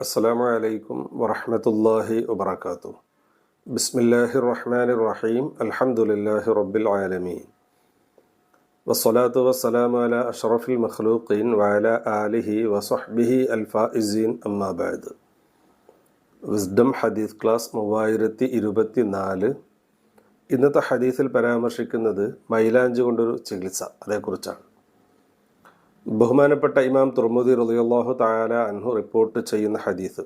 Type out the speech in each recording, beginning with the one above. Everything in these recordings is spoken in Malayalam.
അസ്സാം വലൈക്കും വറഹമത്തല്ലാഹി വാത്തു ബിസ്മില്ലാഹി റഹ്മാൻ റഹീം അലഹമുല്ലാഹി റബ്ബിൽ ആലമീൻ വസ്സലാത്തു വസ്സലാം അല അഷറഫുൽ മഖ്ലൂഖീൻ വഅല ആലിഹി വസഹ്ബിഹി അൽഫാഇസീൻ അമ്മാബാദ് വിസ്ഡം ഹദീസ് ക്ലാസ് മൂവായിരത്തി ഇരുപത്തി നാല് ഇന്നത്തെ ഹദീസിൽ പരാമർശിക്കുന്നത് മൈലാഞ്ച് കൊണ്ടൊരു ചികിത്സ അതേക്കുറിച്ചാണ്. ബഹുമാനപ്പെട്ട ഇമാം തുർമുദി റളിയല്ലാഹു തായാല അൻഹു റിപ്പോർട്ട് ചെയ്യുന്ന ഹദീസ്.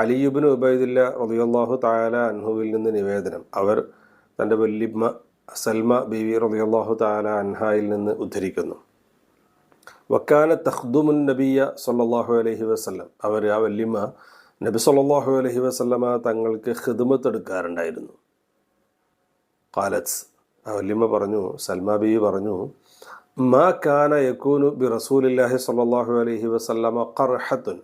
അലിയുബിൻ ഉബൈദില്ല റളിയല്ലാഹു തായാല അൻഹുവിൽ നിന്ന് നിവേദനം. അവർ തന്റെ വല്യമ്മ സൽമ ബിവി റളിയല്ലാഹു തായാല അൻഹായിൽ നിന്ന് ഉദ്ധരിക്കുന്നു. വക്കാന തഹ്ദുമുൻ നബിയ സല്ലല്ലാഹു അലഹി വസ്ലം അവർ ആ വല്യമ്മ നബി സല്ലല്ലാഹു അലഹി വസല്ലമ തങ്ങൾക്ക് ഖിദ്മത്ത് എടുക്കാറുണ്ടായിരുന്നു കാലത്ത് ആ വല്യമ്മ പറഞ്ഞു സൽമ ബി പറഞ്ഞു മാ കാന യക്കൂനു ബി റസൂലില്ലാഹി സല്ലാഹു അലഹി വസല്ലമ കർഹത്തുൻ.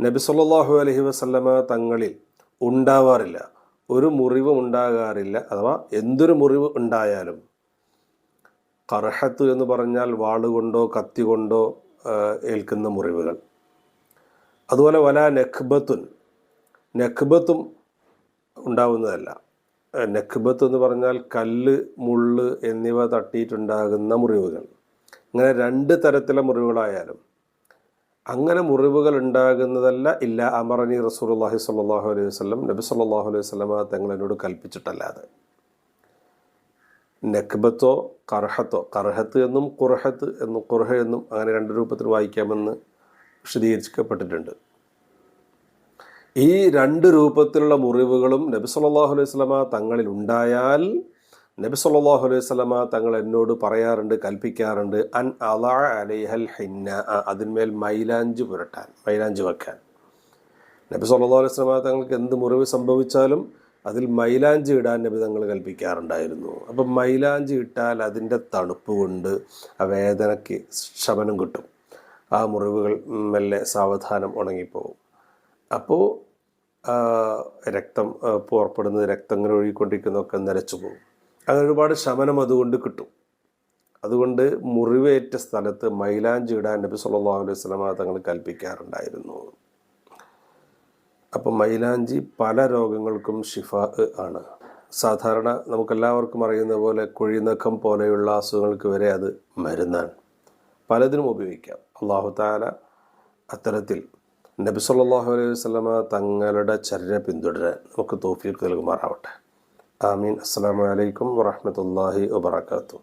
നബി സല്ലാഹു അലഹി വസല്ലമ തങ്ങളിൽ ഉണ്ടാവാറില്ല. ഒരു മുറിവ് ഉണ്ടാകാറില്ല. അഥവാ എന്തൊരു മുറിവ് ഉണ്ടായാലും. കർഹത്ത് എന്ന് പറഞ്ഞാൽ വാളുകൊണ്ടോ കത്തി കൊണ്ടോ ഏൽക്കുന്ന മുറിവുകൾ. അതുപോലെ വല നഖ്ബത്തുൻ. നഖ്ബത്തും ഉണ്ടാവുന്നതല്ല. നഖ്ബത്ത് എന്ന് പറഞ്ഞാൽ കല്ല് മുള്ള് എന്നിവ തട്ടിയിട്ടുണ്ടാകുന്ന മുറിവുകൾ. അങ്ങനെ രണ്ട് തരത്തിലെ മുറിവുകളായാലും അങ്ങനെ മുറിവുകൾ ഉണ്ടാകുന്നതല്ല ഇല്ല അമറനി റസൂലുള്ളാഹി സ്വല്ലല്ലാഹു അലൈഹി വസല്ലം നബി സല്ലല്ലാഹു അലൈഹി വസല്ലമ തങ്ങൾ എന്നോട് കൽപ്പിച്ചിട്ടല്ലാതെ നഖ്ബത്തോ കർഹത്തോ കർഹത്ത് എന്നും കുർഹത്ത് എന്നും കുർഹ എന്നും അങ്ങനെ രണ്ട് രൂപത്തിൽ വായിക്കാമെന്ന് വിശദീകരിക്കപ്പെട്ടിട്ടുണ്ട്. ഈ രണ്ട് രൂപത്തിലുള്ള മുറിവുകളും നബി സല്ലല്ലാഹു അലൈഹി വസല്ലമ തങ്ങളിൽ ഉണ്ടായാൽ നബി സല്ലല്ലാഹു അലൈഹി വസല്ലമ തങ്ങൾ എന്നോട് പറയാറുണ്ട് കൽപ്പിക്കാറുണ്ട് അൻ അലാ അലൈഹൽ ഹിന്ന. അതിന്മേൽ മൈലാഞ്ച് പുരട്ടാൻ മൈലാഞ്ച് വെക്കാൻ. നബി സല്ലാ അലൈഹി വസല്ലമ തങ്ങൾക്ക് എന്ത് മുറിവ് സംഭവിച്ചാലും അതിൽ മൈലാഞ്ചി ഇടാൻ നബി തങ്ങൾ കൽപ്പിക്കാറുണ്ടായിരുന്നു. അപ്പം മൈലാഞ്ചി ഇട്ടാൽ അതിന്റെ തണുപ്പ് കൊണ്ട് ആ വേദനയ്ക്ക് ശമനം കിട്ടും. ആ മുറിവുകൾ മെല്ലെ സാവധാനം ഉണങ്ങിപ്പോകും അപ്പോൾ രക്തം പുറപ്പെടുന്നത് രക്തം ഇങ്ങനെ ഒഴുകിക്കൊണ്ടിരിക്കുന്നതൊക്കെ നിലച്ചു പോകും. അങ്ങനെ ഒരുപാട് ശമനം അതുകൊണ്ട് കിട്ടും. അതുകൊണ്ട് മുറിവേറ്റ സ്ഥലത്ത് മൈലാഞ്ചി ഇടാൻ നബി സല്ലല്ലാഹു അലൈഹി വസല്ലമ തങ്ങൾ കൽപ്പിക്കാറുണ്ടായിരുന്നു. അപ്പം മൈലാഞ്ചി പല രോഗങ്ങൾക്കും ഷിഫ ആണ്. സാധാരണ നമുക്കെല്ലാവർക്കും അറിയുന്ന പോലെ കുഴിനഖം പോലെയുള്ള അസുഖങ്ങൾക്ക് വരെ അത് മരുന്നാണ്. പലതിനും ഉപയോഗിക്കാം. അള്ളാഹു താല അത്തരത്തിൽ നബി സല്ലാഹു അലൈഹി വസല്ലമ തങ്ങളുടെ ചരിനെ പിന്തുടരാൻ നമുക്ക് തോഫീക്ക് നൽകുമാറാവട്ടെ. ആമീൻ. അസ്സാം വലൈക്കും വാഹമത്തല്ലാഹി വബർക്കാത്തു